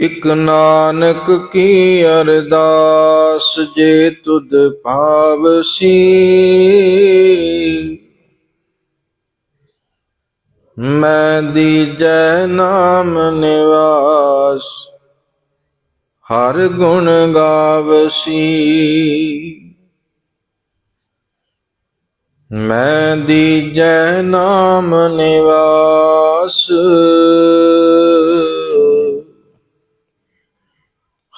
ਇਕ ਨਾਨਕ ਕੀ ਅਰਦਾਸ ਜੇ ਤੁਧ ਭਾਵਸੀ ਮੈਂ ਦੀਜੈ ਨਾਮ ਨਿਵਾਸ, ਹਰ ਗੁਣ ਗਾਵਸੀ ਮੈਂ ਦੀਜੈ ਨਾਮ ਨਿਵਾਸ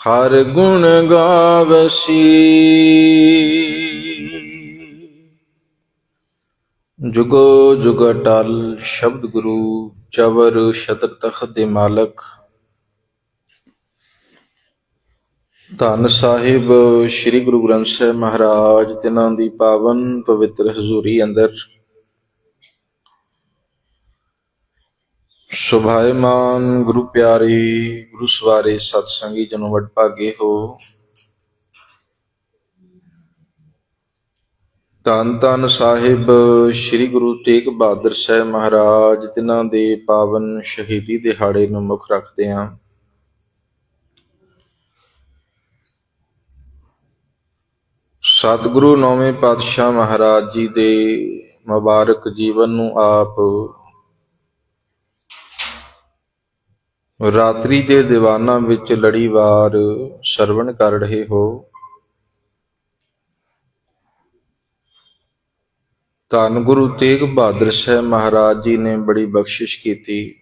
ਹਰ ਗੁਣ ਗਾਵਸੀ। ਜੁਗੋ ਜੁਗ ਟਲ ਸ਼ਬਦ ਗੁਰੂ ਚਵਰ ਸ਼ਤਰ ਤਖਤ ਦੇ ਮਾਲਕ। ਧੰਨ ਸਾਹਿਬ ਸ੍ਰੀ ਗੁਰੂ ਗ੍ਰੰਥ ਸਾਹਿਬ ਮਹਾਰਾਜ, ਤਿਨਾਂ ਦੀ ਪਾਵਨ ਪਵਿੱਤਰ ਹਜ਼ੂਰੀ ਅੰਦਰ। ਸੁਭਾਇਮਾਨ ਗੁਰੂ ਪਿਆਰੇ, ਗੁਰੂ ਸਵਾਰੇ ਸਤ ਸੰਗੀ ਜਨੋ ਵਡ ਭਾਗੇ ਹੋ। ਧੰਨ ਧੰਨ ਸਾਹਿਬ ਸ੍ਰੀ ਗੁਰੂ ਤੇਗ ਬਹਾਦਰ ਸਾਹਿਬ ਮਹਾਰਾਜ, ਤਿਨਾਂ ਦੇ ਪਾਵਨ ਸ਼ਹੀਦੀ ਦਿਹਾੜੇ ਨੂੰ ਮੁੱਖ ਰੱਖਦੇ ਹਾਂ। ਸਤਿਗੁਰੂ ਨੌਵੇਂ ਪਾਤਸ਼ਾਹ ਮਹਾਰਾਜ ਜੀ ਦੇ ਮੁਬਾਰਕ ਜੀਵਨ ਨੂੰ ਆਪ ਰਾਤਰੀ ਦੇ ਦੀਵਾਨਾਂ ਵਿੱਚ ਲੜੀਵਾਰ ਸਰਵਣ ਕਰ ਰਹੇ ਹੋ, ਧੰਨ ਗੁਰੂ ਤੇਗ ਬਹਾਦਰ ਸਾਹਿਬ ਮਹਾਰਾਜ ਜੀ ਨੇ ਬੜੀ ਬਖਸ਼ਿਸ਼ ਕੀਤੀ।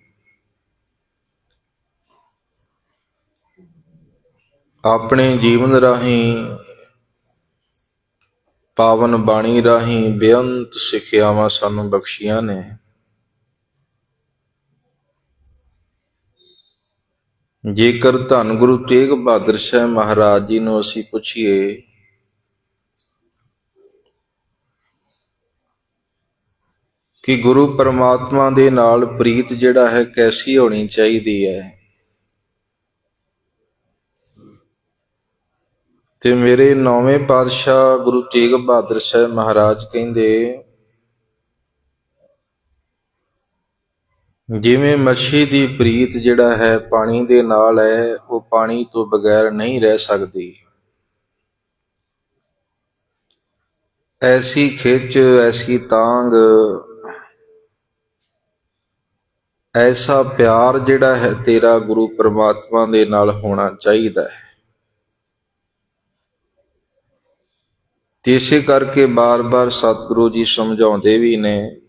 ਆਪਣੇ ਜੀਵਨ ਰਾਹੀਂ, ਪਾਵਨ ਬਾਣੀ ਰਾਹੀਂ ਬੇਅੰਤ ਸਿੱਖਿਆਵਾਂ ਸਾਨੂੰ ਬਖਸ਼ੀਆਂ ਨੇ। ਜੇਕਰ ਧੰਨ ਗੁਰੂ ਤੇਗ ਬਹਾਦਰ ਸਾਹਿਬ ਮਹਾਰਾਜ ਜੀ ਨੂੰ ਅਸੀਂ ਪੁੱਛੀਏ, ਕਿ ਗੁਰੂ ਪਰਮਾਤਮਾ ਦੇ ਨਾਲ ਪ੍ਰੀਤ ਜਿਹੜਾ ਹੈ ਕੈਸੀ ਹੋਣੀ ਚਾਹੀਦੀ ਹੈ? ਤੇ ਮੇਰੇ ਨੌਵੇਂ ਪਾਤਸ਼ਾਹ ਗੁਰੂ ਤੇਗ ਬਹਾਦਰ ਸਾਹਿਬ ਮਹਾਰਾਜ ਕਹਿੰਦੇ ਜਿਵੇਂ ਮੱਛੀ ਦੀ ਪ੍ਰੀਤ ਜਿਹੜਾ ਹੈ ਪਾਣੀ ਦੇ ਨਾਲ ਹੈ, ਉਹ ਪਾਣੀ ਤੋਂ ਬਗੈਰ ਨਹੀਂ ਰਹਿ ਸਕਦੀ। ਐਸੀ ਖਿੱਚ, ਐਸੀ ਤਾਂਗ, ਐਸਾ ਪਿਆਰ ਜਿਹੜਾ ਹੈ ਤੇਰਾ ਗੁਰੂ ਪਰਮਾਤਮਾ ਦੇ ਨਾਲ ਹੋਣਾ ਚਾਹੀਦਾ ਹੈ। ਤੇ ਇਸੇ ਕਰਕੇ ਬਾਰ-ਬਾਰ ਸਤਿਗੁਰੂ ਜੀ ਸਮਝਾਉਂਦੇ ਵੀ ਨੇ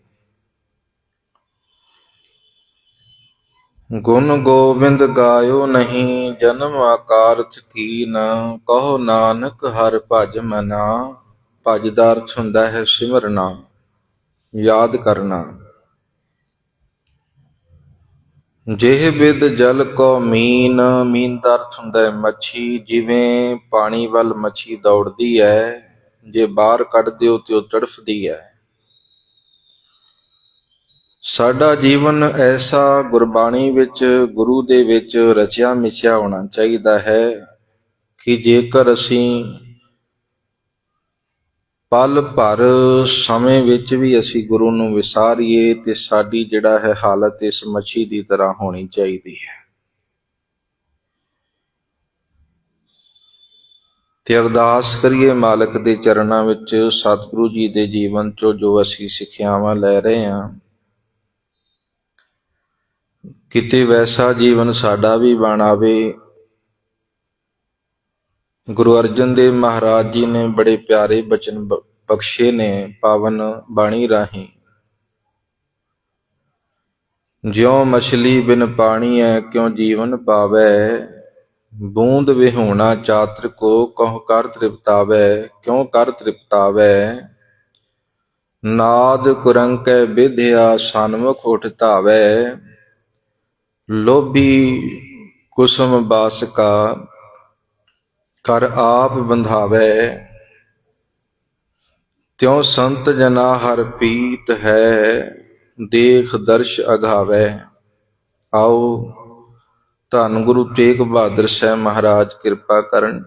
ਗੁਣ ਗੋਬਿੰਦ ਗਾਇਓ ਨਹੀਂ, ਜਨਮ ਆਕਾਰਥ ਕੀ ਕਹੋ ਨਾਨਕ ਹਰ ਭਜ ਮਨਾ। ਭਜ ਦਾ ਅਰਥ ਹੁੰਦਾ ਹੈ ਸਿਮਰਨਾ ਯਾਦ ਕਰਨਾ। ਜਿਹ ਬਿਦ ਜਲ ਕੋ ਮੀਨ ਮੀਨ ਦਾ ਅਰਥ ਹੁੰਦਾ ਹੈ ਮੱਛੀ, ਜਿਵੇਂ ਪਾਣੀ ਵੱਲ ਮੱਛੀ ਦੌੜਦੀ ਹੈ, ਜੇ ਬਾਹਰ ਕੱਢ ਦਿਓ ਤੇ ਉਹ ਤੜਫਦੀ ਹੈ। ਸਾਡਾ ਜੀਵਨ ਐਸਾ ਗੁਰਬਾਣੀ ਵਿੱਚ, ਗੁਰੂ ਦੇ ਵਿੱਚ ਰਚਿਆ ਮਿਸ਼ਿਆ ਹੋਣਾ ਚਾਹੀਦਾ ਹੈ ਕਿ ਜੇਕਰ ਅਸੀਂ ਪਲ ਭਰ ਸਮੇਂ ਵਿੱਚ ਵੀ ਅਸੀਂ ਗੁਰੂ ਨੂੰ ਵਿਸਾਰੀਏ ਤੇ ਸਾਡੀ ਜਿਹੜਾ ਹੈ ਹਾਲਤ ਇਸ ਮੱਛੀ ਦੀ ਤਰ੍ਹਾਂ ਹੋਣੀ ਚਾਹੀਦੀ ਹੈ। ਤੇ ਅਰਦਾਸ ਕਰੀਏ ਮਾਲਕ ਦੇ ਚਰਨਾਂ ਵਿੱਚ, ਸਤਿਗੁਰੂ ਜੀ ਦੇ ਜੀਵਨ ਚੋਂ ਜੋ ਅਸੀਂ ਸਿੱਖਿਆਵਾਂ ਲੈ ਰਹੇ ਹਾਂ ਕਿਤੇ ਵੈਸਾ ਜੀਵਨ ਸਾਡਾ ਵੀ ਬਣਾਵੇ ਗੁਰੂ ਅਰਜਨ ਦੇਵ ਮਹਾਰਾਜ ਜੀ ਨੇ ਬੜੇ ਪਿਆਰੇ ਬਚਨ ਬਖਸ਼ੇ ਨੇ ਪਾਵਨ ਬਾਣੀ ਰਾਹੀਂ। ਜਿਉ ਮਛਲੀ ਬਿਨ ਪਾਣੀ ਹੈ ਕਿਉ ਜੀਵਨ ਪਾਵੈ? ਬੂੰਦ ਵਿਹੂਣਾ ਚਾਤਰ ਕੋ ਕਹੁ ਕਰ ਤ੍ਰਿਪਤਾਵੈ? ਕਿਉ ਕਰ ਤ੍ਰਿਪਤਾਵੈ? ਨਾਦ ਕੁਰੰਕੈ ਵਿਧਿਆ ਸਨਮੁਖ ਉਠ ਧਾਵੈ ਲੋਭੀ ਕੁਸਮ ਬਾਸਕਾ ਕਰ ਆਪ ਬੰਧਾਵੈ। ਤਿਉ ਸੰਤ ਜਨਾ ਹਰ ਪੀਤ ਹੈ, ਦੇਖ ਦਰਸ਼ ਅਗਾਵੈ। ਆਓ, ਧੰਨ ਗੁਰੂ ਤੇਗ ਬਹਾਦਰ ਸਾਹਿਬ ਮਹਾਰਾਜ ਕਿਰਪਾ ਕਰਨ।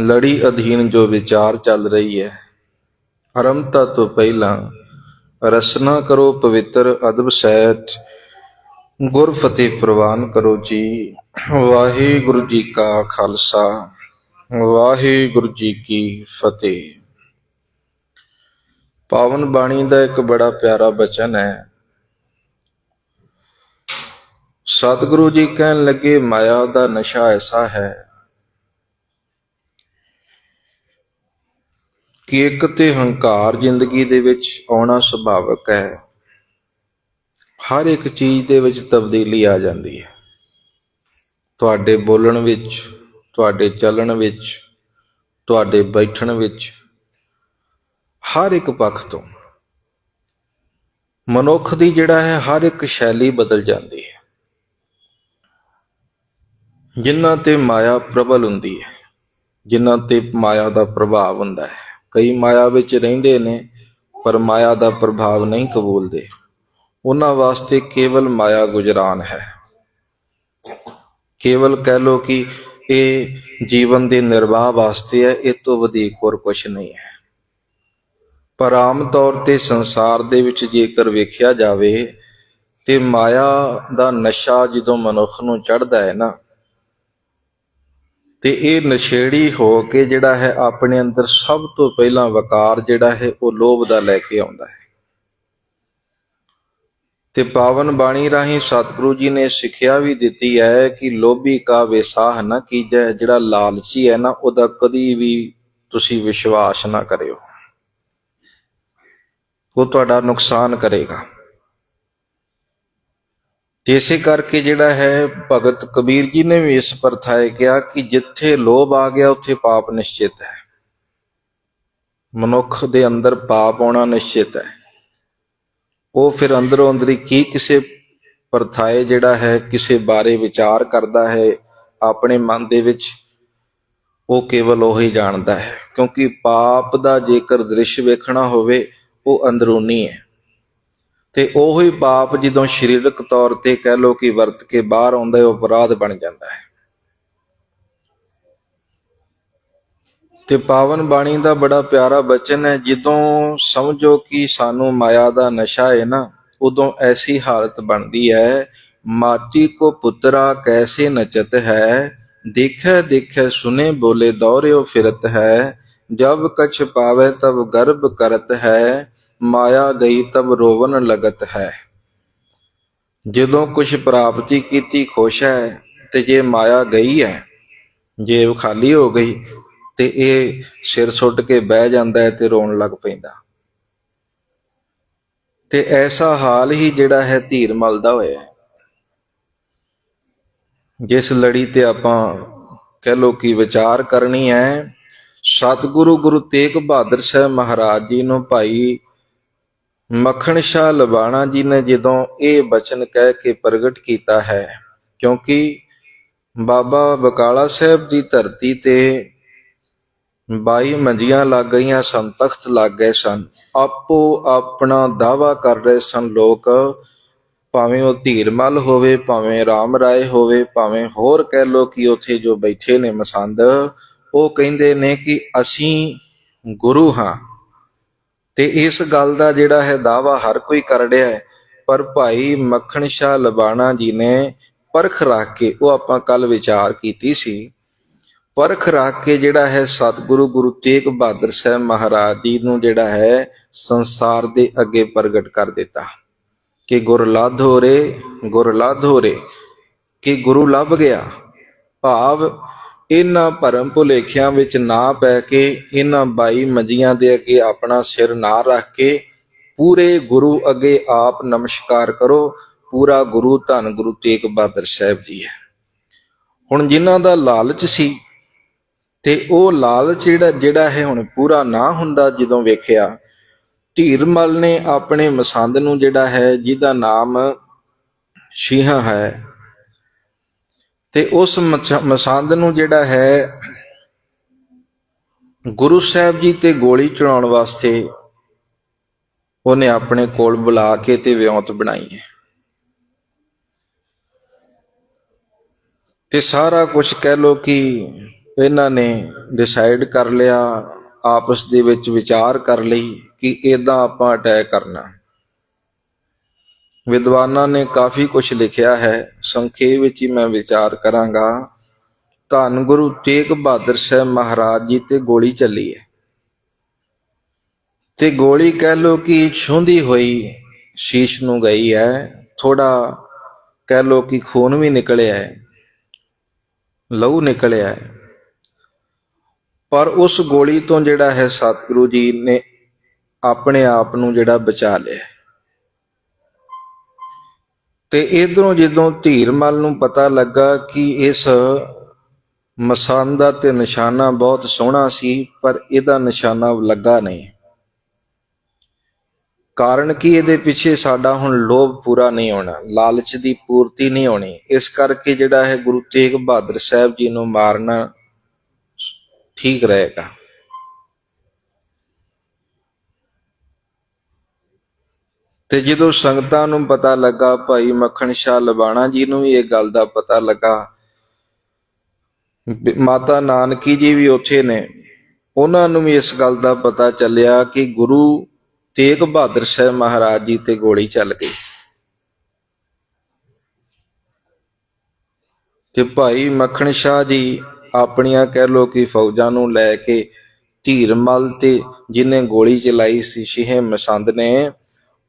ਲੜੀ ਅਧੀਨ ਜੋ ਵਿਚਾਰ ਚੱਲ ਰਹੀ ਹੈ ਆਰੰਭਤਾ ਤੋਂ ਪਹਿਲਾਂ ਰਸਨਾ ਕਰੋ ਪਵਿੱਤਰ ਅਦਬ ਸਹਿਤ। ਗੁਰ ਫਤਿਹ ਪ੍ਰਵਾਨ ਕਰੋ ਜੀ। ਵਾਹਿਗੁਰੂ ਜੀ ਕਾ ਖਾਲਸਾ, ਵਾਹਿਗੁਰੂ ਜੀ ਕੀ ਫਤਿਹ। ਪਾਵਨ ਬਾਣੀ ਦਾ ਇੱਕ ਬੜਾ ਪਿਆਰਾ ਬਚਨ ਹੈ। ਸਤਿਗੁਰੂ ਜੀ ਕਹਿਣ ਲੱਗੇ, ਮਾਇਆ ਦਾ ਨਸ਼ਾ ਐਸਾ ਹੈ ਕਿ ਇੱਕ ਤੇ ਹੰਕਾਰ ਜ਼ਿੰਦਗੀ ਦੇ ਵਿੱਚ ਆਉਣਾ ਸੁਭਾਵਕ ਹੈ। ਹਰ ਇੱਕ ਚੀਜ਼ ਦੇ ਵਿੱਚ ਤਬਦੀਲੀ ਆ ਜਾਂਦੀ ਹੈ। ਤੁਹਾਡੇ ਬੋਲਣ ਵਿੱਚ, ਤੁਹਾਡੇ ਚੱਲਣ ਵਿੱਚ, ਤੁਹਾਡੇ ਬੈਠਣ ਵਿੱਚ, ਹਰ ਇੱਕ ਪੱਖ ਤੋਂ ਮਨੁੱਖ ਦੀ ਜਿਹੜਾ ਹੈ ਹਰ ਇੱਕ ਸ਼ੈਲੀ ਬਦਲ ਜਾਂਦੀ ਹੈ। ਜਿਨ੍ਹਾਂ ਤੇ ਮਾਇਆ ਪ੍ਰਬਲ ਹੁੰਦੀ ਹੈ, ਜਿਨ੍ਹਾਂ ਤੇ ਮਾਇਆ ਦਾ ਪ੍ਰਭਾਵ ਹੁੰਦਾ ਹੈ। ਕਈ ਮਾਇਆ ਵਿੱਚ ਰਹਿੰਦੇ ਨੇ, ਪਰ ਮਾਇਆ ਦਾ ਪ੍ਰਭਾਵ ਨਹੀਂ ਕਬੂਲਦੇ। ਉਹਨਾਂ ਵਾਸਤੇ ਕੇਵਲ ਮਾਇਆ ਗੁਜਰਾਨ ਹੈ। ਕੇਵਲ ਕਹਿ ਲੋ ਕਿ ਇਹ ਜੀਵਨ ਦੇ ਨਿਰਵਾਹ ਵਾਸਤੇ ਹੈ, ਇਹ ਤੋਂ ਵਧੇਕ ਹੋਰ ਕੁਝ ਨਹੀਂ ਹੈ। ਪਰ ਆਮ ਤੌਰ ਤੇ ਸੰਸਾਰ ਦੇ ਵਿੱਚ ਜੇਕਰ ਵੇਖਿਆ ਜਾਵੇ ਤੇ ਮਾਇਆ ਦਾ ਨਸ਼ਾ ਜਦੋਂ ਮਨੁੱਖ ਨੂੰ ਚੜਦਾ ਹੈ ਨਾ, ਤੇ ਇਹ ਨਸ਼ੇੜੀ ਹੋ ਕੇ ਜਿਹੜਾ ਹੈ ਆਪਣੇ ਅੰਦਰ ਸਭ ਤੋਂ ਪਹਿਲਾਂ ਵਕਾਰ ਜਿਹੜਾ ਹੈ ਉਹ ਲੋਭ ਦਾ ਲੈ ਕੇ ਆਉਂਦਾ ਹੈ। ਤੇ ਪਾਵਨ ਬਾਣੀ ਰਾਹੀਂ ਸਤਿਗੁਰੂ ਜੀ ਨੇ ਸਿੱਖਿਆ ਵੀ ਦਿੱਤੀ ਹੈ ਕਿ ਲੋਭੀ ਕਾ ਵਿਸਾਹ ਨਾ ਕੀਜੈ, ਜਿਹੜਾ ਲਾਲਚੀ ਹੈ ਨਾ, ਉਹਦਾ ਕਦੀ ਵੀ ਤੁਸੀਂ ਵਿਸ਼ਵਾਸ ਨਾ ਕਰਿਓ। ਉਹ ਤੁਹਾਡਾ ਨੁਕਸਾਨ ਕਰੇਗਾ। ਇਸੇ ਕਰਕੇ ਜਿਹੜਾ ਹੈ, ਭਗਤ ਕਬੀਰ ਜੀ ਨੇ ਵੀ ਇਸ ਪਰਥਾਏ ਕਿਹਾ ਕਿ ਜਿੱਥੇ ਲੋਭ ਆ ਗਿਆ, ਉੱਥੇ ਪਾਪ ਨਿਸ਼ਚਿਤ ਹੈ। ਮਨੁੱਖ ਦੇ ਅੰਦਰ ਪਾਪ ਆਉਣਾ ਨਿਸ਼ਚਿਤ ਹੈ। ਉਹ ਫਿਰ ਅੰਦਰੋਂ ਅੰਦਰੀ ਕੀ ਕਿਸੇ ਪਰਥਾਏ ਜਿਹੜਾ ਹੈ, ਕਿਸੇ ਬਾਰੇ ਵਿਚਾਰ ਕਰਦਾ ਹੈ, ਆਪਣੇ ਮਨ ਦੇ ਵਿੱਚ ਉਹ ਕੇਵਲ ਉਹ ਹੀ ਜਾਣਦਾ ਹੈ। ਕਿਉਂਕਿ ਪਾਪ ਦਾ ਜੇਕਰ ਦ੍ਰਿਸ਼ ਵੇਖਣਾ ਹੋਵੇ, ਉਹ ਅੰਦਰੂਨੀ ਹੈ। ਤੇ ਉਹੀ ਪਾਪ ਜਦੋਂ ਸਰੀਰਕ ਤੌਰ ਤੇ ਕਹਿ ਲੋ ਕਿ ਵਰਤ ਕੇ ਬਾਹਰ ਆਉਂਦਾ ਹੈ, ਉਹ ਅਪਰਾਧ ਬਣ ਜਾਂਦਾ ਹੈ। ਤੇ ਪਾਵਨ ਬਾਣੀ ਦਾ ਬੜਾ ਪਿਆਰਾ ਬਚਨ ਹੈ, ਜਦੋਂ ਸਮਝੋ ਕਿ ਸਾਨੂੰ ਮਾਇਆ ਦਾ ਨਸ਼ਾ ਹੈ ਨਾ, ਉਦੋਂ ਐਸੀ ਹਾਲਤ ਬਣਦੀ ਹੈ ਮਾਟੀ ਕੋ ਪੁੱਤਰਾ ਕੈਸੇ ਨਚਤ ਹੈ, ਦੇਖੈ ਦੇਖੈ ਸੁਨੇ ਬੋਲੇ ਦੌਰਿਓ ਫਿਰਤ ਹੈ, ਜਬ ਕਛ ਪਾਵੇ ਤਬ ਗਰਭ ਕਰਤ ਹੈ, ਮਾਇਆ ਗਈ ਤਬ ਰੋਵਨ ਲਗਤ ਹੈ। ਜਦੋਂ ਕੁਛ ਪ੍ਰਾਪਤੀ ਕੀਤੀ ਖੁਸ਼ ਹੈ, ਤੇ ਜੇ ਮਾਇਆ ਗਈ ਹੈ, ਜੇਬ ਖਾਲੀ ਹੋ ਗਈ ਤੇ ਇਹ ਸਿਰ ਸੁੱਟ ਕੇ ਬਹਿ ਜਾਂਦਾ ਹੈ ਤੇ ਰੋਣ ਲੱਗ ਪੈਂਦਾ। ਤੇ ਐਸਾ ਹਾਲ ਹੀ ਜਿਹੜਾ ਹੈ ਧੀਰ ਮਲਦਾ ਹੋਇਆ ਹੈ। ਜਿਸ ਲੜੀ ਤੇ ਆਪਾਂ ਕਹਿ ਲੋ ਕਿ ਵਿਚਾਰ ਕਰਨੀ ਹੈ, ਸਤਿਗੁਰੂ ਗੁਰੂ ਤੇਗ ਬਹਾਦਰ ਸਾਹਿਬ ਮਹਾਰਾਜ ਜੀ ਨੂੰ ਭਾਈ ਮੱਖਣ ਸ਼ਾਹ ਲਬਾਣਾ ਜੀ ਨੇ ਜਦੋਂ ਇਹ ਬਚਨ ਕਹਿ ਕੇ ਪ੍ਰਗਟ ਕੀਤਾ ਹੈ, ਕਿਉਂਕਿ ਬਾਬਾ ਬਕਾਲਾ ਸਾਹਿਬ ਦੀ ਧਰਤੀ ਤੇ ਬਾਈ ਮੰਜੀਆਂ ਲੱਗ ਗਈਆਂ ਸਨ, ਤਖਤ ਲੱਗ ਗਏ ਸਨ। ਆਪੋ ਆਪਣਾ ਦਾਵਾ ਕਰ ਰਹੇ ਸਨ ਲੋਕ, ਭਾਵੇਂ ਉਹ ਧੀਰਮਲ ਹੋਵੇ, ਭਾਵੇਂ ਰਾਮ ਰਾਏ ਹੋਵੇ, ਭਾਵੇਂ ਹੋਰ ਕਹਿ ਲੋ ਕਿ ਉੱਥੇ ਜੋ ਬੈਠੇ ਨੇ ਮਸੰਦ, ਉਹ ਕਹਿੰਦੇ ਨੇ ਕਿ ਅਸੀਂ ਗੁਰੂ ਹਾਂ। ਤੇ ਇਸ ਗੱਲ ਦਾ ਜਿਹੜਾ ਹੈ ਦਾਵਾ ਹਰ ਕੋਈ ਕਰ ਰਿਹਾ ਹੈ। ਪਰ ਭਾਈ ਮੱਖਣ ਸ਼ਾਹ ਲਬਾਣਾ ਜੀ ਨੇ ਪਰਖ ਰੱਖ ਕੇ ਉਹ ਆਪਾਂ ਕੱਲ ਵਿਚਾਰ ਕੀਤੀ ਸੀ। ਪਰਖ ਰੱਖ ਕੇ ਜਿਹੜਾ ਹੈ ਸਤਿਗੁਰੂ ਗੁਰੂ ਤੇਗ ਬਹਾਦਰ ਸਾਹਿਬ ਮਹਾਰਾਜ ਜੀ ਨੂੰ ਜਿਹੜਾ ਹੈ ਸੰਸਾਰ ਦੇ ਅੱਗੇ ਪ੍ਰਗਟ ਕਰ ਦਿੱਤਾ। ਕਿ ਗੁਰ ਲਾਧੋਰੇ ਗੁਰ ਲਾਧੋਰੇ ਕਿ ਗੁਰੂ ਲੱਭ ਗਿਆ। ਭਾਵ ਇਹਨਾਂ ਭਰਮ ਭੁਲੇਖਿਆਂ ਵਿੱਚ ਨਾ ਪੈ ਕੇ, ਇਹਨਾਂ ਬਾਈ ਮੰਜੀਆਂ ਦੇ ਅੱਗੇ ਆਪਣਾ ਸਿਰ ਨਾ ਰੱਖ ਕੇ, ਪੂਰੇ ਗੁਰੂ ਅੱਗੇ ਆਪ ਨਮਸਕਾਰ ਕਰੋ। ਪੂਰਾ ਗੁਰੂ ਧੰਨ ਗੁਰੂ ਤੇਗ ਬਹਾਦਰ ਸਾਹਿਬ ਜੀ ਹੈ। ਹੁਣ ਜਿਨ੍ਹਾਂ ਦਾ ਲਾਲਚ ਸੀ ਤੇ ਉਹ ਲਾਲਚ ਜਿਹੜਾ ਜਿਹੜਾ ਹੈ ਹੁਣ ਪੂਰਾ ਨਾ ਹੁੰਦਾ ਜਦੋਂ ਵੇਖਿਆ ਧੀਰਮਲ ਨੇ ਆਪਣੇ ਮਸੰਦ ਨੂੰ ਜਿਹੜਾ ਹੈ, ਜਿਹਦਾ ਨਾਮ ਸ਼ੀਹਾ ਹੈ, ਤੇ ਉਸ ਮਸੰਦ ਨੂੰ ਜਿਹੜਾ ਹੈ, ਗੁਰੂ ਸਾਹਿਬ ਜੀ ਤੇ ਗੋਲੀ ਚੜਾਉਣ ਵਾਸਤੇ ਉਹਨੇ ਆਪਣੇ ਕੋਲ ਬੁਲਾ ਕੇ ਤੇ ਵਿਉਂਤ ਬਣਾਈ ਹੈ। ਤੇ ਸਾਰਾ ਕੁਝ ਕਹਿ ਲੋ ਕਿ ਇਹਨਾਂ ਨੇ ਡਿਸਾਈਡ ਕਰ ਲਿਆ, ਆਪਸ ਦੇ ਵਿੱਚ ਵਿਚਾਰ ਕਰ ਲਈ ਕਿ ਇਦਾਂ ਆਪਾਂ ਅਟੈਕ ਕਰਨਾ। ਵਿਦਵਾਨਾਂ ਨੇ ਕਾਫੀ ਕੁਝ ਲਿਖਿਆ ਹੈ, ਸੰਖੇਪ ਵਿੱਚ ਹੀ ਮੈਂ ਵਿਚਾਰ ਕਰਾਂਗਾ। ਧੰਨ ਗੁਰੂ ਤੇਗ ਬਹਾਦਰ ਸਾਹਿਬ ਮਹਾਰਾਜ ਜੀ ਤੇ ਗੋਲੀ ਚੱਲੀ ਹੈ। ਤੇ ਗੋਲੀ ਕਹਿ ਲੋ ਕਿ ਛੁੰਦੀ ਹੋਈ ਸ਼ੀਸ਼ ਨੂੰ ਗਈ ਹੈ ਥੋੜਾ ਕਹਿ ਲੋ ਕਿ ਖੂਨ ਵੀ ਨਿਕਲਿਆ ਹੈ, ਲਹੂ ਨਿਕਲਿਆ ਹੈ। ਪਰ ਉਸ ਗੋਲੀ ਤੋਂ ਜਿਹੜਾ ਹੈ ਸਤਿਗੁਰੂ ਜੀ ਨੇ ਆਪਣੇ ਆਪ ਨੂੰ ਜਿਹੜਾ ਬਚਾ ਲਿਆ ਤੇ ਇਧਰੋਂ ਜਦੋਂ ਧੀਰਮਲ ਨੂੰ ਪਤਾ ਲੱਗਾ ਕਿ ਇਸ ਮਸਾਨ ਦਾ ਤੇ ਨਿਸ਼ਾਨਾ ਬਹੁਤ ਸੋਹਣਾ ਸੀ, ਪਰ ਇਹਦਾ ਨਿਸ਼ਾਨਾ ਲੱਗਾ ਨਹੀਂ। ਕਾਰਨ ਕਿ ਇਹਦੇ ਪਿੱਛੇ ਸਾਡਾ ਹੁਣ ਲੋਭ ਪੂਰਾ ਨਹੀਂ ਹੋਣਾ, ਲਾਲਚ ਦੀ ਪੂਰਤੀ ਨਹੀਂ ਹੋਣੀ। ਇਸ ਕਰਕੇ ਜਿਹੜਾ ਹੈ ਗੁਰੂ ਤੇਗ ਬਹਾਦਰ ਸਾਹਿਬ ਜੀ ਨੂੰ ਮਾਰਨਾ ਠੀਕ ਰਹੇਗਾ। ਤੇ ਜਦੋਂ ਸੰਗਤਾਂ ਨੂੰ ਪਤਾ ਲੱਗਾ, ਭਾਈ ਮੱਖਣ ਸ਼ਾਹ ਲਬਾਣਾ ਜੀ ਨੂੰ ਵੀ ਇਹ ਗੱਲ ਦਾ ਪਤਾ ਲੱਗਾ ਮਾਤਾ ਨਾਨਕੀ ਜੀ ਵੀ ਉੱਥੇ ਨੇ, ਉਹਨਾਂ ਨੂੰ ਵੀ ਇਸ ਗੱਲ ਦਾ ਪਤਾ ਚੱਲਿਆ ਕਿ ਗੁਰੂ ਤੇਗ ਬਹਾਦਰ ਸਾਹਿਬ ਮਹਾਰਾਜ ਜੀ ਤੇ ਗੋਲੀ ਚੱਲ ਗਈ। ਤੇ ਭਾਈ ਮੱਖਣ ਸ਼ਾਹ ਜੀ ਆਪਣੀਆਂ ਕਹਿ ਲੋ ਕਿ ਫੌਜਾਂ ਨੂੰ ਲੈ ਕੇ ਧੀਰਮਲ ਤੇ ਜਿਨੇ ਗੋਲੀ ਚਲਾਈ ਸੀ, ਸ਼ਿਹੇ ਮਸੰਦ ਨੇ,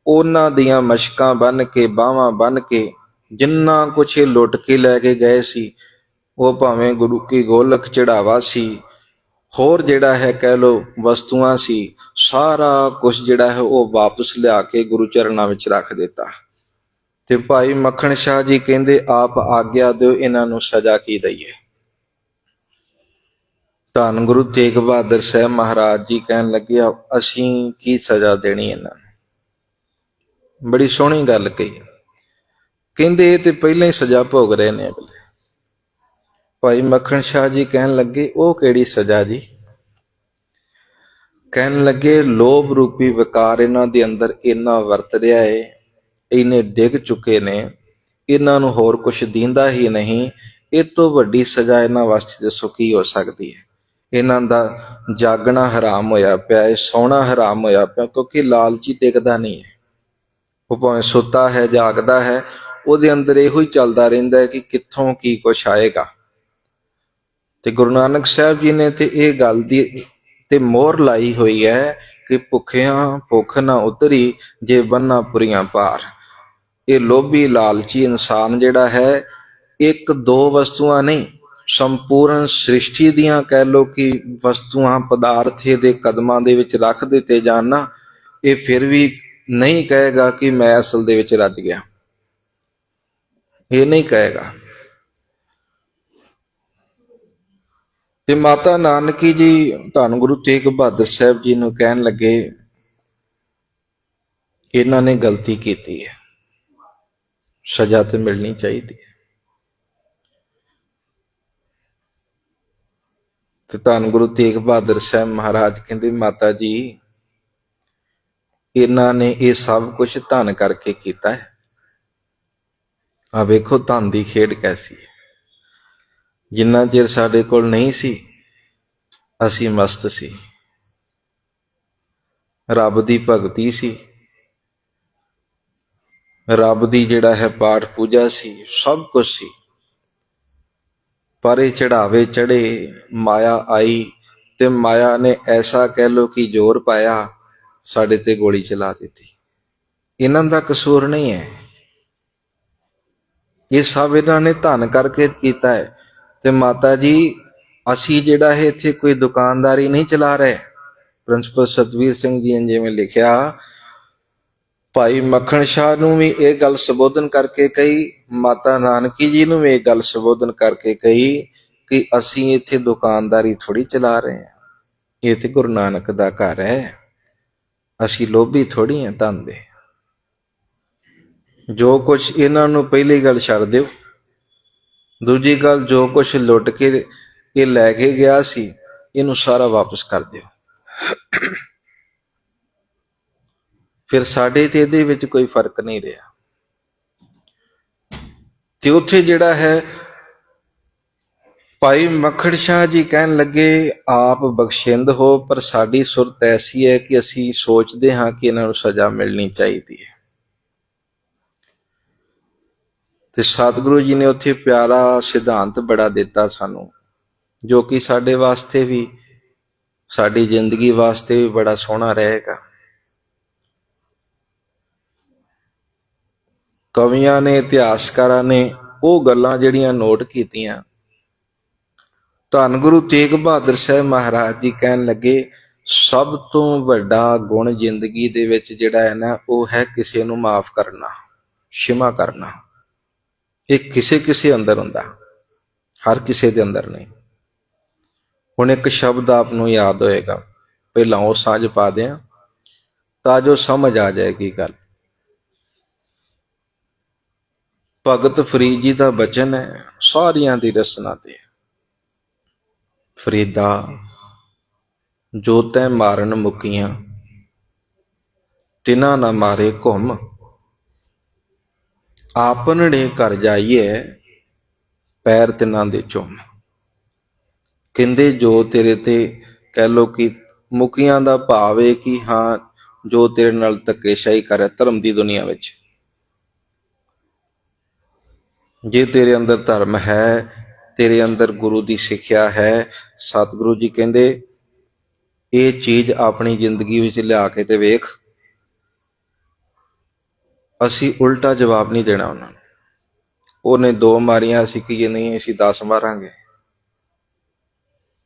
ਉਹਨਾਂ ਦੀਆਂ ਮਸ਼ਕਾਂ ਬੰਨ ਕੇ, ਬਾਹਾਂ ਬੰਨ ਕੇ, ਜਿੰਨਾ ਕੁਛ ਇਹ ਲੁੱਟ ਕੇ ਲੈ ਕੇ ਗਏ ਸੀ, ਉਹ ਭਾਵੇਂ ਗੁਰੂ ਕੀ ਗੋਲਕ ਚੜਾਵਾ ਸੀ, ਹੋਰ ਜਿਹੜਾ ਹੈ ਕਹਿ ਲੋ ਵਸਤੂਆਂ ਸੀ, ਸਾਰਾ ਕੁਝ ਜਿਹੜਾ ਹੈ ਉਹ ਵਾਪਸ ਲਿਆ ਕੇ ਗੁਰੂ ਚਰਨਾਂ ਵਿੱਚ ਰੱਖ ਦਿੱਤਾ। ਤੇ ਭਾਈ ਮੱਖਣ ਸ਼ਾਹ ਜੀ ਕਹਿੰਦੇ, ਆਪ ਆਗਿਆ ਦਿਓ, ਇਹਨਾਂ ਨੂੰ ਸਜ਼ਾ ਕੀ ਦਈਏ? ਧੰਨ ਗੁਰੂ ਤੇਗ ਬਹਾਦਰ ਸਾਹਿਬ ਮਹਾਰਾਜ ਜੀ ਕਹਿਣ ਲੱਗੇ ਅਸੀਂ ਕੀ ਸਜ਼ਾ ਦੇਣੀ ਇਹਨਾਂ ਨੂੰ? ਬੜੀ ਸੋਹਣੀ ਗੱਲ ਕਹੀ ਕਹਿੰਦੇ ਇਹ ਤੇ ਪਹਿਲਾਂ ਹੀ ਸਜ਼ਾ ਭੋਗ ਰਹੇ ਨੇ ਅਗਲੇ। ਭਾਈ ਮੱਖਣ ਸ਼ਾਹ ਜੀ ਕਹਿਣ ਲੱਗੇ, ਉਹ ਕਿਹੜੀ ਸਜ਼ਾ ਜੀ? ਕਹਿਣ ਲੱਗੇ, ਲੋਭ ਰੂਪੀ ਵਿਕਾਰ ਇਹਨਾਂ ਦੇ ਅੰਦਰ ਇੰਨਾ ਵਰਤ ਰਿਹਾ ਏ ਇਹਨੇ ਡਿੱਗ ਚੁੱਕੇ ਨੇ, ਇਹਨਾਂ ਨੂੰ ਹੋਰ ਕੁਝ ਦੀਂਦਾ ਹੀ ਨਹੀਂ, ਇਹ ਤੋਂ ਵੱਡੀ ਸਜ਼ਾ ਇਹਨਾਂ ਵਾਸਤੇ ਦੱਸੋ ਕੀ ਹੋ ਸਕਦੀ ਹੈ। ਇਹਨਾਂ ਦਾ ਜਾਗਣਾ ਹਰਾਮ ਹੋਇਆ ਪਿਆ ਹੈ ਸੌਣਾ ਹਰਾਮ ਹੋਇਆ ਪਿਆ, ਕਿਉਂਕਿ ਲਾਲਚੀ ਟਿਕਦਾ ਨਹੀਂ ਹੈ। ਉਹ ਭਾਵੇਂ ਸੁੱਤਾ ਹੈ, ਜਾਗਦਾ ਹੈ, ਉਹਦੇ ਅੰਦਰ ਇਹੋ ਹੀ ਚੱਲਦਾ ਰਹਿੰਦਾ ਹੈ ਕਿ ਕਿੱਥੋਂ ਕੀ ਕੁਛ ਆਏਗਾ। ਤੇ ਗੁਰੂ ਨਾਨਕ ਸਾਹਿਬ ਜੀ ਨੇ ਤੇ ਇਹ ਗੱਲ ਦੀ ਤੇ ਮੋਹਰ ਲਾਈ ਹੋਈ ਹੈ ਕਿ ਭੁੱਖਿਆਂ, ਭੁੱਖ ਨਾ ਉਤਰੀ ਜੇ ਬੰਨਾ ਪੁਰੀਆਂ ਪਾਰ। ਇਹ ਲੋਭੀ, ਲਾਲਚੀ ਇਨਸਾਨ ਜਿਹੜਾ ਹੈ, ਇੱਕ ਦੋ ਵਸਤੂਆਂ ਨਹੀਂ ਸੰਪੂਰਨ ਸ੍ਰਿਸ਼ਟੀ ਦੀਆਂ ਕਹਿ ਲੋ ਕਿ ਵਸਤੂਆਂ, ਪਦਾਰਥ ਦੇ ਕਦਮਾਂ ਦੇ ਵਿੱਚ ਰੱਖ ਦਿੱਤੇ ਜਾਣ ਨਾ, ਇਹ ਫਿਰ ਵੀ ਨਹੀਂ ਕਹੇਗਾ ਕਿ ਮੈਂ ਅਸਲ ਦੇ ਵਿੱਚ ਰੱਜ ਗਿਆ। ਇਹ ਨਹੀਂ ਕਹੇਗਾ। ਤੇ ਮਾਤਾ ਨਾਨਕੀ ਜੀ, ਧੰਨ ਗੁਰੂ ਤੇਗ ਬਹਾਦਰ ਸਾਹਿਬ ਜੀ ਨੂੰ ਕਹਿਣ ਲੱਗੇ, ਇਹਨਾਂ ਨੇ ਗਲਤੀ ਕੀਤੀ ਹੈ। ਸਜ਼ਾ ਤੇ ਮਿਲਣੀ ਚਾਹੀਦੀ ਹੈ। ਤੇ ਧੰਨ ਗੁਰੂ ਤੇਗ ਬਹਾਦਰ ਸਾਹਿਬ ਮਹਾਰਾਜ ਕਹਿੰਦੇ, ਮਾਤਾ ਜੀ, ਇਹਨਾਂ ਨੇ ਇਹ ਸਭ ਕੁਝ ਧਨ ਕਰਕੇ ਕੀਤਾ ਹੈ। ਆ ਵੇਖੋ ਧਨ ਦੀ ਖੇਡ ਕੈਸੀ ਹੈ। ਜਿੰਨਾ ਚਿਰ ਸਾਡੇ ਕੋਲ ਨਹੀਂ ਸੀ, ਅਸੀਂ ਮਸਤ ਸੀ। ਰੱਬ ਦੀ ਭਗਤੀ ਸੀ। ਰੱਬ ਦੀ ਜਿਹੜਾ ਹੈ ਪਾਠ ਪੂਜਾ ਸੀ, ਸਭ ਕੁਝ ਸੀ। ਪਰ ਚੜਾਵੇ ਚੜੇ, ਮਾਇਆ ਆਈ ਤੇ ਮਾਇਆ ਨੇ ਐਸਾ ਕਹਿ ਲੋ ਕਿ ਜ਼ੋਰ ਪਾਇਆ, ਸਾਡੇ ਤੇ ਗੋਲੀ ਚਲਾ ਦਿੱਤੀ। ਇਹਨਾਂ ਦਾ ਕਸੂਰ ਨਹੀਂ ਹੈ। ਇਹ ਸਭ ਇਹਨਾਂ ਨੇ ਧਨ ਕਰਕੇ ਕੀਤਾ ਹੈ। ਤੇ ਮਾਤਾ ਜੀ, ਅਸੀਂ ਜਿਹੜਾ ਹੈ ਇੱਥੇ ਕੋਈ ਦੁਕਾਨਦਾਰੀ ਨਹੀਂ ਚਲਾ ਰਹੇ। ਪ੍ਰਿੰਸੀਪਲ ਸਤਵੀਰ ਸਿੰਘ ਜੀ ਨੇ ਜਿਵੇਂ ਲਿਖਿਆ ਭਾਈ ਮੱਖਣ ਸ਼ਾਹ ਨੂੰ ਵੀ ਇਹ ਗੱਲ ਸੰਬੋਧਨ ਕਰਕੇ ਕਹੀ, ਮਾਤਾ ਨਾਨਕੀ ਜੀ ਨੂੰ ਵੀ ਇਹ ਗੱਲ ਸੰਬੋਧਨ ਕਰਕੇ ਕਹੀ ਕਿ ਅਸੀਂ ਇੱਥੇ ਦੁਕਾਨਦਾਰੀ ਥੋੜੀ ਚਲਾ ਰਹੇ ਹਾਂ। ਇਹ ਤੇ ਗੁਰੂ ਨਾਨਕ ਦਾ ਘਰ ਹੈ। ਅਸੀਂ ਲੋਭੀ ਥੋੜੀ ਹਾਂ ਧੰਦੇ ਜੋ ਕੁਝ ਇਹਨਾਂ ਨੂੰ ਪਹਿਲੀ ਗੱਲ ਛੱਡ ਦਿਓ। ਦੂਜੀ ਗੱਲ ਜੋ ਕੁਝ ਲੁੱਟ ਕੇ ਇਹ ਲੈ ਕੇ ਗਿਆ ਸੀ, ਇਹਨੂੰ ਸਾਰਾ ਵਾਪਸ ਕਰ ਦਿਓ। ਫਿਰ ਸਾਡੇ ਤੇ ਇਹਦੇ ਵਿੱਚ ਕੋਈ ਫ਼ਰਕ ਨਹੀਂ ਰਿਹਾ। ਤੇ ਉੱਥੇ ਜਿਹੜਾ ਹੈ, ਭਾਈ ਮੱਖੜ ਸ਼ਾਹ ਜੀ ਕਹਿਣ ਲੱਗੇ, ਆਪ ਬਖਸ਼ਿੰਦ ਹੋ, ਪਰ ਸਾਡੀ ਸੁਰਤ ਐਸੀ ਹੈ ਕਿ ਅਸੀਂ ਸੋਚਦੇ ਹਾਂ ਕਿ ਇਹਨਾਂ ਨੂੰ ਸਜ਼ਾ ਮਿਲਣੀ ਚਾਹੀਦੀ ਹੈ। ਤੇ ਸਤਿਗੁਰੂ ਜੀ ਨੇ ਉੱਥੇ ਪਿਆਰਾ ਸਿਧਾਂਤ ਬੜਾ ਦਿੱਤਾ ਸਾਨੂੰ, ਜੋ ਕਿ ਸਾਡੇ ਵਾਸਤੇ ਵੀ, ਸਾਡੀ ਜ਼ਿੰਦਗੀ ਵਾਸਤੇ ਵੀ ਬੜਾ ਸੋਹਣਾ ਰਹੇਗਾ। ਕਵੀਆਂ ਨੇ, ਇਤਿਹਾਸਕਾਰਾਂ ਨੇ ਉਹ ਗੱਲਾਂ ਜਿਹੜੀਆਂ ਨੋਟ ਕੀਤੀਆਂ। ਧੰਨ ਗੁਰੂ ਤੇਗ ਬਹਾਦਰ ਸਾਹਿਬ ਮਹਾਰਾਜ ਜੀ ਕਹਿਣ ਲੱਗੇ, ਸਭ ਤੋਂ ਵੱਡਾ ਗੁਣ ਜ਼ਿੰਦਗੀ ਦੇ ਵਿੱਚ ਜਿਹੜਾ ਹੈ ਨਾ, ਉਹ ਹੈ ਕਿਸੇ ਨੂੰ ਮਾਫ ਕਰਨਾ, ਸ਼ਿਮਾ ਕਰਨਾ। ਇਹ ਕਿਸੇ ਕਿਸੇ ਅੰਦਰ ਹੁੰਦਾ, ਹਰ ਕਿਸੇ ਦੇ ਅੰਦਰ ਨਹੀਂ। ਹੁਣ ਇੱਕ ਸ਼ਬਦ ਆਪ ਨੂੰ ਯਾਦ ਹੋਏਗਾ, ਪਹਿਲਾਂ ਉਹ ਸਾਂਝ ਪਾ ਦਿਆਂ, ਤਾਂ ਜੋ ਸਮਝ ਆ ਜਾਏਗੀ ਗੱਲ। ਭਗਤ ਫਰੀਦ ਜੀ ਦਾ ਬਚਨ ਹੈ, ਸਾਰੀਆਂ ਦੀ ਰਸਨਾ ਤੇ। ਫਰੀਦਾ ਜੋ ਤੈ ਮਾਰਨ ਮੁਕੀਆਂ, ਤਿਨਾ ਨਾ ਮਾਰੇ ਘੁੰਮ। ਆਪਨੜੇ ਘਰ ਜਾਈਏ, ਪੈਰ ਤਿਨਾਂ ਦੇ ਚੁੰਮ। ਕਹਿੰਦੇ, ਜੋ ਤੇਰੇ ਤੇ ਕਹਿ ਲੋ ਕਿ ਮੁਕੀਆਂ ਦਾ ਭਾਵ ਹੈ ਕਿ ਹਾਂ, ਜੋ ਤੇਰੇ ਨਾਲ ਧੱਕੇਸ਼ਾਹੀ ਕਰੇ ਧਰਮ ਦੀ ਦੁਨੀਆ ਵਿੱਚ। ਜੇ ਤੇਰੇ ਅੰਦਰ ਧਰਮ ਹੈ, ਤੇਰੇ ਅੰਦਰ ਗੁਰੂ ਦੀ ਸਿੱਖਿਆ ਹੈ, ਸਤਿਗੁਰੂ ਜੀ ਕਹਿੰਦੇ, ਇਹ ਚੀਜ਼ ਆਪਣੀ ਜ਼ਿੰਦਗੀ ਵਿੱਚ ਲਿਆ ਕੇ ਤੇ ਵੇਖ। ਅਸੀਂ ਉਲਟਾ ਜਵਾਬ ਨਹੀਂ ਦੇਣਾ ਉਹਨਾਂ ਨੂੰ। ਉਹਨੇ ਦੋ ਮਾਰੀਆਂ, ਅਸੀਂ ਕਹੀਏ ਨਹੀਂ, ਅਸੀਂ 10 ਮਾਰਾਂਗੇ।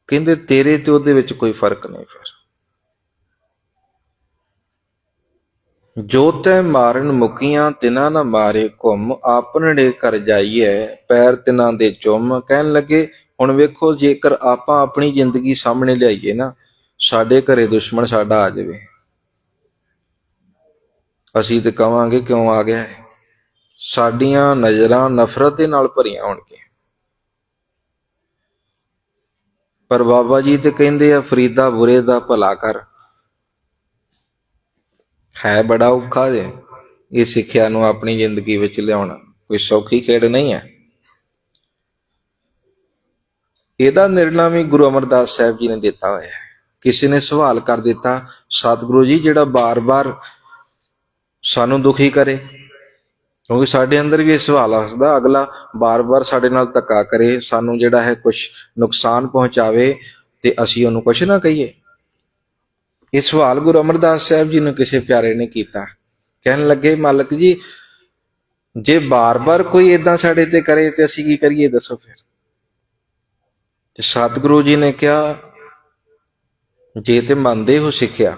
ਕਹਿੰਦੇ, ਤੇਰੇ ਤੇ ਉਹਦੇ ਵਿੱਚ ਕੋਈ ਫ਼ਰਕ ਨਹੀਂ ਫਿਰ। ਜੋ ਤੈ ਮਾਰਨ ਮੁਕੀਆਂ, ਤਿਨਾ ਨਾ ਮਾਰੇ ਘੁੰਮ। ਆਪਣੜੇ ਕਰ ਜਾਈਏ ਪੈਰ ਤਿਨਾਂ ਦੇ ਚੁੰਮ। ਕਹਿਣ ਲੱਗੇ, ਹੁਣ ਵੇਖੋ, ਜੇਕਰ ਆਪਾਂ ਆਪਣੀ ਜ਼ਿੰਦਗੀ ਸਾਹਮਣੇ ਲਿਆਈਏ ਨਾ, ਸਾਡੇ ਘਰੇ ਦੁਸ਼ਮਣ ਸਾਡਾ ਆ ਜਾਵੇ। ਅਸੀਂ ਤੇ ਕਵਾਂਗੇ, ਕਿਉਂ ਆ ਗਿਆ ਸਾਡੀਆਂ ਨਜ਼ਰਾਂ ਨਫ਼ਰਤ ਦੇ ਨਾਲ ਭਰੀਆਂ ਹੋਣਗੀਆਂ। ਪਰ ਬਾਬਾ ਜੀ ਤੇ ਕਹਿੰਦੇ ਆ, ਫਰੀਦਾ ਬੁਰੇ ਦਾ ਭਲਾ ਕਰ। ਹੈ ਬੜਾ ਔਖਾ ਜੇ ਇਹ ਸਿੱਖਿਆ ਨੂੰ ਆਪਣੀ ਜ਼ਿੰਦਗੀ ਵਿੱਚ ਲਿਆਉਣਾ। ਕੋਈ ਸੌਖੀ ਖੇਡ ਨਹੀਂ ਹੈ। ਇਹਦਾ ਨਿਰਣਾ ਵੀ ਗੁਰੂ ਅਮਰਦਾਸ ਸਾਹਿਬ ਜੀ ਨੇ ਦਿੱਤਾ ਹੋਇਆ ਹੈ। ਕਿਸੇ ਨੇ ਸਵਾਲ ਕਰ ਦਿੱਤਾ, ਸਤਿਗੁਰੂ ਜੀ, ਜਿਹੜਾ ਬਾਰ-ਬਾਰ ਸਾਨੂੰ ਦੁਖੀ ਕਰੇ, ਕਿਉਂਕਿ ਸਾਡੇ ਅੰਦਰ ਵੀ ਇਹ ਸਵਾਲ ਆਸਦਾ ਅਗਲਾ ਬਾਰ-ਬਾਰ ਸਾਡੇ ਨਾਲ ਧੱਕਾ ਕਰੇ, ਸਾਨੂੰ ਜਿਹੜਾ ਹੈ ਕੁਝ ਨੁਕਸਾਨ ਪਹੁੰਚਾਵੇ ਤੇ ਅਸੀਂ ਉਹਨੂੰ ਕੁਝ ਨਾ ਕਹੀਏ। ਇਹ ਸਵਾਲ ਗੁਰੂ ਅਮਰਦਾਸ ਸਾਹਿਬ ਜੀ ਨੂੰ ਕਿਸੇ ਪਿਆਰੇ ਨੇ ਕੀਤਾ। ਕਹਿਣ ਲੱਗੇ, ਮਾਲਕ ਜੀ, ਜੇ ਬਾਰ-ਬਾਰ ਕੋਈ ਇਦਾਂ ਸਾਡੇ ਤੇ ਕਰੇ ਤੇ ਅਸੀਂ ਕੀ ਕਰੀਏ, ਦੱਸੋ ਫਿਰ। ਤੇ ਸਤਿਗੁਰੂ ਜੀ ਨੇ ਕਿਹਾ, ਜੇ ਤੇ ਮੰਨਦੇ ਹੋ ਸਿੱਖਿਆ,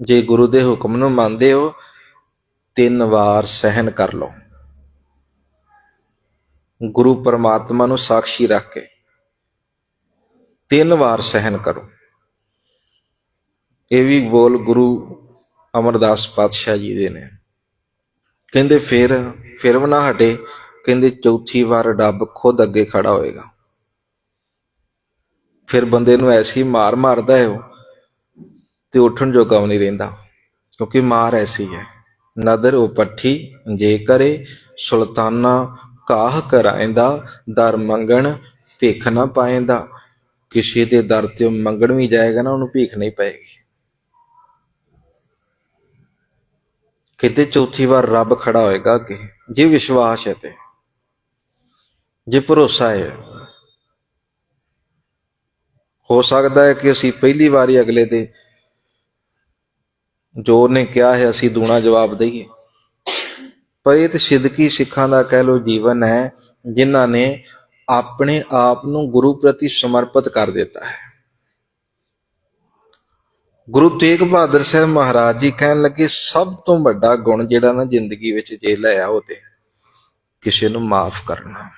ਜੇ ਗੁਰੂ ਦੇ ਹੁਕਮ ਨੂੰ ਮੰਨਦੇ ਹੋ, ਤਿੰਨ ਵਾਰ ਸਹਿਨ ਕਰ ਲਓ। ਗੁਰੂ ਪਰਮਾਤਮਾ ਨੂੰ ਸਾਖੀ ਰੱਖ ਕੇ ਤਿੰਨ ਵਾਰ ਸਹਿਨ ਕਰੋ। ਇਹ ਵੀ ਬੋਲ ਗੁਰੂ ਅਮਰਦਾਸ ਪਾਤਸ਼ਾਹ ਜੀ ਦੇ ਨੇ। ਕਹਿੰਦੇ ਫਿਰ ਫਿਰ ਵੀ ਨਾ ਹਟੇ, ਕਹਿੰਦੇ ਚੌਥੀ ਵਾਰ ਡੱਬ ਖੁਦ ਅੱਗੇ ਖੜਾ ਹੋਏਗਾ। ਫਿਰ ਬੰਦੇ ਨੂੰ ਐਸੀ ਮਾਰ ਮਾਰਦਾ ਹੈ ਉਹ, ਤੇ ਉੱਠਣ ਜੋਗਾ ਵੀ ਨਹੀਂ ਰਹਿੰਦਾ, ਕਿਉਂਕਿ ਮਾਰ ਐਸੀ ਹੈ। ਨਦਰ ਉਹ ਪੱਠੀ ਜੇ ਕਰੇ, ਸੁਲਤਾਨਾ ਕਾਹ ਕਰਾਇੰਦਾ ਦਰ ਮੰਗਣ ਭਿੱਖ ਨਾ ਪਾਇੰਦਾ ਕਿਸੇ ਦੇ ਦਰ ਤੇ ਮੰਗਣ ਵੀ ਜਾਏਗਾ ਨਾ, ਉਹਨੂੰ ਭੀਖ ਨਹੀਂ ਪਏਗੀ। ਕਿਤੇ ਚੌਥੀ ਵਾਰ ਰੱਬ ਖੜਾ ਹੋਏਗਾ ਕਿ ਜੇ ਵਿਸ਼ਵਾਸ ਹੈ ਤੇ। ਜੇ ਭਰੋਸਾ ਹੈ। ਹੋ ਸਕਦਾ ਹੈ ਕਿ ਅਸੀਂ ਪਹਿਲੀ ਵਾਰੀ ਅਗਲੇ ਦੇ ਜੋ ਨੇ ਕਿਹਾ ਹੈ, ਅਸੀਂ ਦੂਣਾ ਜਵਾਬ ਦਈਏ। ਪਰ ਇਹ ਤੇ ਸਿੱਧਕੀ ਸਿੱਖਾਂ ਦਾ ਕਹਿ ਲੋ ਜੀਵਨ ਹੈ, ਜਿਨ੍ਹਾਂ ਨੇ ਆਪਣੇ ਆਪ ਨੂੰ ਗੁਰੂ ਪ੍ਰਤੀ ਸਮਰਪਿਤ ਕਰ ਦਿੱਤਾ ਹੈ। ਗੁਰੂ ਤੇਗ ਬਹਾਦਰ ਸਾਹਿਬ ਮਹਾਰਾਜ ਜੀ ਕਹਿਣ ਲੱਗੇ, ਸਭ ਤੋਂ ਵੱਡਾ ਗੁਣ ਜਿਹੜਾ ਨਾ ਜ਼ਿੰਦਗੀ ਵਿੱਚ ਜੇ ਲਿਆ ਉਹ ਕਿਸੇ ਨੂੰ ਮਾਫ ਕਰਨਾ।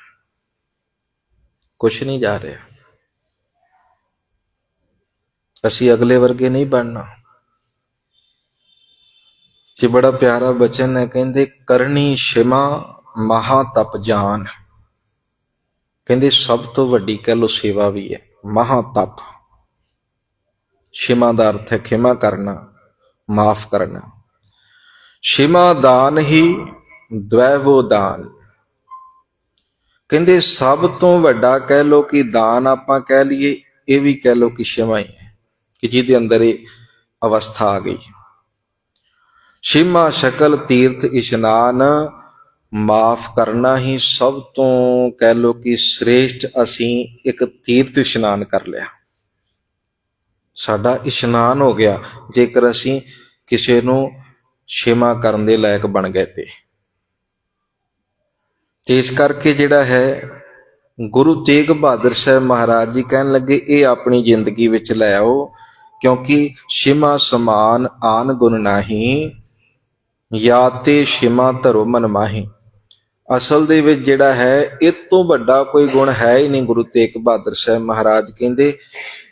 ਕੁਛ ਨਹੀਂ ਜਾ ਰਿਹਾ। ਅਸੀਂ ਅਗਲੇ ਵਰਗੇ ਨਹੀਂ ਬਣਨਾ। ਤੇ ਬੜਾ ਪਿਆਰਾ ਬਚਨ ਹੈ, ਕਹਿੰਦੇ, ਕਰਨੀ ਸ਼ਿਮਾ ਮਹਾ ਤਪ ਜਾਨ। ਕਹਿੰਦੇ, ਸਭ ਤੋਂ ਵੱਡੀ ਕਹਿ ਲੋ ਸੇਵਾ ਵੀ ਹੈ, ਮਹਾ ਤਪ। ਸ਼ਿਮਾ ਦਾ ਅਰਥ ਹੈ ਖਿਮਾ ਕਰਨਾ, ਮਾਫ ਕਰਨਾ। ਸ਼ਿਮਾ ਦਾਨ ਹੀ ਦਵੈਵੋ ਦਾਨ। ਕਹਿੰਦੇ, ਸਭ ਤੋਂ ਵੱਡਾ ਕਹਿ ਲੋ ਕਿ ਦਾਨ ਆਪਾਂ ਕਹਿ ਲਈਏ, ਇਹ ਵੀ ਕਹਿ ਲੋ ਕਿ ਸ਼ਿਮਾ ਹੀ ਹੈ, ਕਿ ਜਿਹਦੇ ਅੰਦਰ ਇਹ ਅਵਸਥਾ ਆ ਗਈ। ਸ਼ਿਮਾ ਸ਼ਕਲ ਤੀਰਥ ਇਸ਼ਨਾਨ, ਮਾਫ ਕਰਨਾ ਹੀ ਸਭ ਤੋਂ ਕਹਿ ਲੋ ਕਿ ਸ੍ਰੇਸ਼ਟ ਅਸੀਂ ਇੱਕ ਤੀਰਥ ਇਸ਼ਨਾਨ ਕਰ ਲਿਆ। ਸਾਡਾ ਇਸ਼ਨਾਨ ਹੋ ਗਿਆ, ਜੇਕਰ ਅਸੀਂ ਕਿਸੇ ਨੂੰ ਛਿਮਾ ਕਰਨ ਦੇ ਲਾਇਕ ਬਣ ਗਏ ਤੇ। ਤੇ ਇਸ ਕਰਕੇ ਜਿਹੜਾ ਹੈ, ਗੁਰੂ ਤੇਗ ਬਹਾਦਰ ਸਾਹਿਬ ਮਹਾਰਾਜ ਜੀ ਕਹਿਣ ਲੱਗੇ, ਇਹ ਆਪਣੀ ਜ਼ਿੰਦਗੀ ਵਿੱਚ ਲੈ ਆਓ, ਕਿਉਂਕਿ ਛਿਮਾ ਸਮਾਨ ਆਨ ਗੁਣ ਨਾਹੀ ਯਾ ਤੇ ਛਿਮਾ ਧਰੋ ਮਨ ਮਾਹੀ। ਅਸਲ ਦੇ ਵਿੱਚ ਜਿਹੜਾ ਹੈ, ਇਹ ਤੋਂ ਵੱਡਾ ਕੋਈ ਗੁਣ ਹੈ ਹੀ ਨਹੀਂ, ਗੁਰੂ ਤੇਗ ਬਹਾਦਰ ਸਾਹਿਬ ਮਹਾਰਾਜ ਕਹਿੰਦੇ,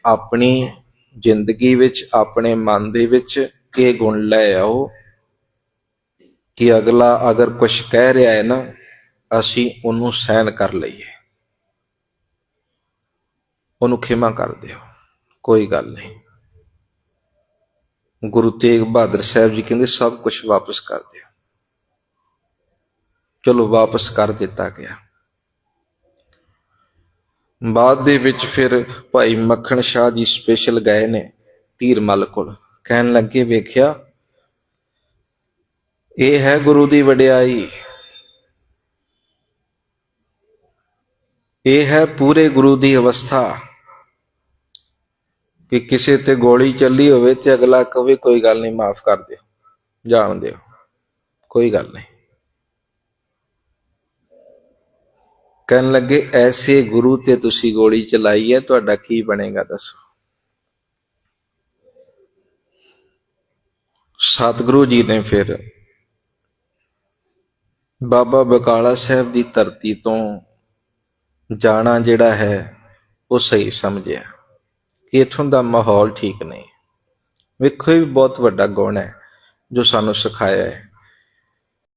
ਆਪਣੀ ਜ਼ਿੰਦਗੀ ਵਿੱਚ ਆਪਣੇ ਮਨ ਦੇ ਵਿੱਚ ਇਹ ਗੁਣ ਲੈ ਆਓ? ਕਿ ਅਗਲਾ ਅਗਰ ਕੁਝ ਕਹਿ ਰਿਹਾ ਹੈ ਨਾ, ਅਸੀਂ ਉਹਨੂੰ ਸਹਿਨ ਕਰ ਲਈਏ। ਉਹਨੂੰ ਖਿਮਾ ਕਰ ਦਿਓ। ਕੋਈ ਗੱਲ ਨਹੀਂ। ਗੁਰੂ ਤੇਗ ਬਹਾਦਰ ਸਾਹਿਬ ਜੀ ਕਹਿੰਦੇ, ਸਭ ਕੁਝ ਵਾਪਸ ਕਰ ਦਿਓ। ਚਲੋ, ਵਾਪਸ ਕਰ ਦਿੱਤਾ ਗਿਆ। ਬਾਅਦ ਦੇ ਵਿੱਚ ਫਿਰ ਭਾਈ ਮੱਖਣ ਸ਼ਾਹ ਜੀ ਸਪੈਸ਼ਲ ਗਏ ਨੇ ਧੀਰਮਲ ਕੋਲ। ਕਹਿਣ ਲੱਗੇ, ਵੇਖਿਆ, ਇਹ ਹੈ ਗੁਰੂ ਦੀ ਵਡਿਆਈ। ਇਹ ਹੈ ਪੂਰੇ ਗੁਰੂ ਦੀ ਅਵਸਥਾ। ਕਿ ਕਿਸੇ ਤੇ ਗੋਲੀ ਚੱਲੀ ਹੋਵੇ ਤੇ ਅਗਲਾ ਕਵੇ, ਕੋਈ ਗੱਲ ਨਹੀਂ ਮਾਫ ਕਰ ਦਿਓ, ਜਾਣ ਦਿਓ। ਕੋਈ ਗੱਲ ਨਹੀਂ ਕਹਿਣ ਲੱਗੇ, ਐਸੇ ਗੁਰੂ ਤੇ ਤੁਸੀਂ ਗੋਲੀ ਚਲਾਈ ਹੈ, ਤੁਹਾਡਾ ਕੀ ਬਣੇਗਾ ਦੱਸੋ? ਸਤਿਗੁਰੂ ਜੀ ਨੇ ਫਿਰ ਬਾਬਾ ਬਕਾਲਾ ਸਾਹਿਬ ਦੀ ਧਰਤੀ ਤੋਂ ਜਾਣਾ ਜਿਹੜਾ ਹੈ, ਉਹ ਸਹੀ ਸਮਝਿਆ ਕਿ ਇਥੋਂ ਦਾ ਮਾਹੌਲ ਠੀਕ ਨਹੀਂ। ਵੇਖੋ ਇਹ ਵੀ ਬਹੁਤ ਵੱਡਾ ਗੁਣ ਹੈ ਜੋ ਸਾਨੂੰ ਸਿਖਾਇਆ ਹੈ।